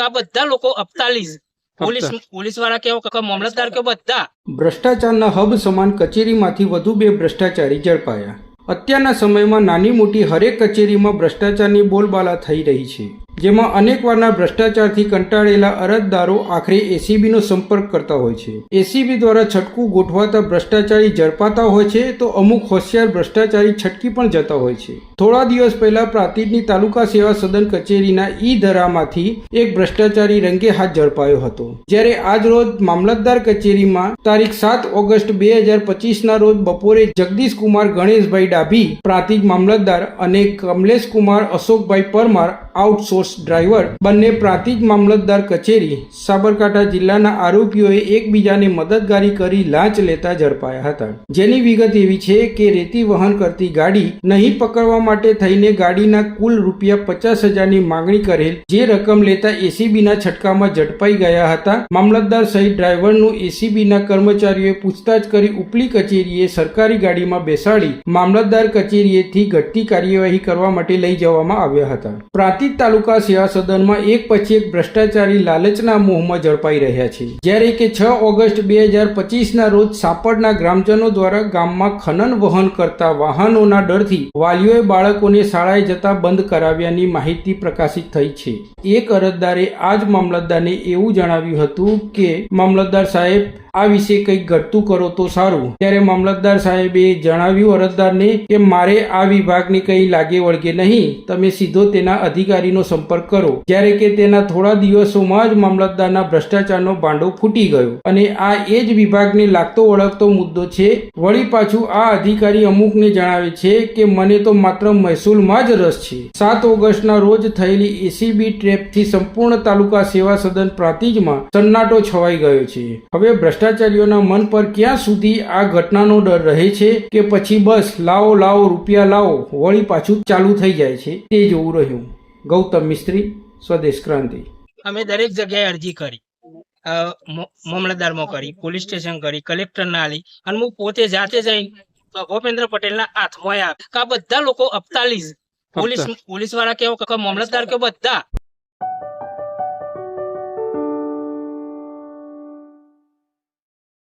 આ બધા લોકો અપતાલીસ? પોલીસ પોલીસવાળા કેવો કે મામલતદાર કે બધા? ભ્રષ્ટાચારના હબ સમાન કચેરીમાંથી વધુ બે ભ્રષ્ટાચારી ઝડપાયા. અત્યારના સમયમાં નાની મોટી હરેક કચેરીમાં ભ્રષ્ટાચારની બોલબાલા થઈ રહી છે. જેમાં અનેકવારના ભ્રષ્ટાચારથી કંટાળેલા અરજદારો આખરે એસીબીનો સંપર્ક કરતા હોય છે. એસીબી દ્વારા છટકું ગોઠવાતા ભ્રષ્ટાચારી ઝડપાતા હોય છે તો અમુક હોશિયાર ભ્રષ્ટાચારી છટકી પણ જતા હોય છે. થોડા દિવસ પહેલા પ્રાંતિજની તાલુકા સેવા સદન કચેરીના ઈ ધરામાંથી એક ભ્રષ્ટાચારી રંગે હાથ ઝડપાયો હતો. જ્યારે આજ રોજ મામલતદાર કચેરીમાં તારીખ સાત ઓગસ્ટ બે હજાર પચીસના રોજ બપોરે જગદીશ કુમાર ગણેશભાઈ ડાભી, પ્રાંતિજ મામલતદાર અને કમલેશ કુમાર અશોકભાઈ પરમાર આઉટસોર્સ ડ્રાઈવર બંને પ્રાંતિજ મામલતદાર કચેરી સાબરકાંઠા જિલ્લાના આરોપીઓએ એકબીજાને મદદગારી કરી લાંચ લેતા ઝડપાયા હતા. જેની વિગત એવી છે કે રેતી વહન કરતી ગાડી નહીં પકડવા માટે થઈને ગાડીના કુલ રૂપિયા પચાસ હજારની માંગણી કરેલ જે રકમ લેતા એસીબીના છટકામાં ઝડપાઈ ગયા હતા. મામલતદાર સહિત ડ્રાઈવરનું એસીબીના કર્મચારીઓએ પૂછતાછ કરી ઉપલી કચેરીએ સરકારી ગાડીમાં બેસાડી મામલતદાર કચેરીએથી ઘટતી કાર્યવાહી કરવા માટે લઈ જવામાં આવ્યા હતા. પ્રાંતિજ તાલુકા સેવા સદનમાં એક પછી એક ભ્રષ્ટાચારી લાલચના મોહમાં ઝડપાઈ રહ્યા છે. જ્યારે કે છ ઓગસ્ટ બે હજાર પચીસના રોજ સાપડના ગ્રામજનો દ્વારા ગામમાં ખનન વહન કરતા વાહનોના ડરથી વાલીઓએ બાળકોને શાળાએ જતા બંધ કરાવ્યાની માહિતી પ્રકાશિત થઈ છે. એક અરજદારે આ જ મામલતદારને એવું જણાવ્યું હતું કે, મામલતદાર સાહેબ, આ વિશે કંઈક ઘટતું કરો તો સારું. ત્યારે મામલતદાર સાહેબે જણાવ્યું અરજદારને કે, મારે આ વિભાગની કંઈ લાગે વળગે નહીં. તમે સીધો તેના અધિકારીનો સંપર્ક કરો. જ્યારે કે તેના થોડા દિવસોમાં જ મામલતદારના ભ્રષ્ટાચારનો ભાંડો ફૂટી ગયો. અને આ એ જ વિભાગને લાગતો વળગતો મુદ્દો છે. વળી પાછું આ અધિકારી અમુકને જણાવે છે કે મને તો માત્ર મહેસૂલમાં જ રસ છે. સાત ઓગસ્ટના રોજ થયેલી એસીબી ટ્રેપથી સંપૂર્ણ તાલુકા સેવા સદન પ્રાંતિજમાં સન્નાટો છવાઈ ગયો છે. હવે ભ્રષ્ટાચારીઓના મન પર ક્યાં સુધી આ ઘટનાનો ડર રહે છે કે પછી બસ લાવો લાવો, રૂપિયા લાવો, વળી પાછું ચાલુ થઈ જાય છે તે જોવું રહ્યું. ગૌતમ મિસ્ત્રી સ્વદેશ ક્રાંતિ. અમે દરેક જગ્યાએ અરજી કરી મામલતદારમાં કરી પોલીસ સ્ટેશન કરી કલેક્ટર ના આલી અને હું પોતે જાતે જઈ ભૂપેન્દ્ર પટેલ ના હાથમાં આપ કે આ બધા લોકો અપતાલીસ પોલીસ પોલીસવાળા કેવો કે મામલતદાર કે બધા.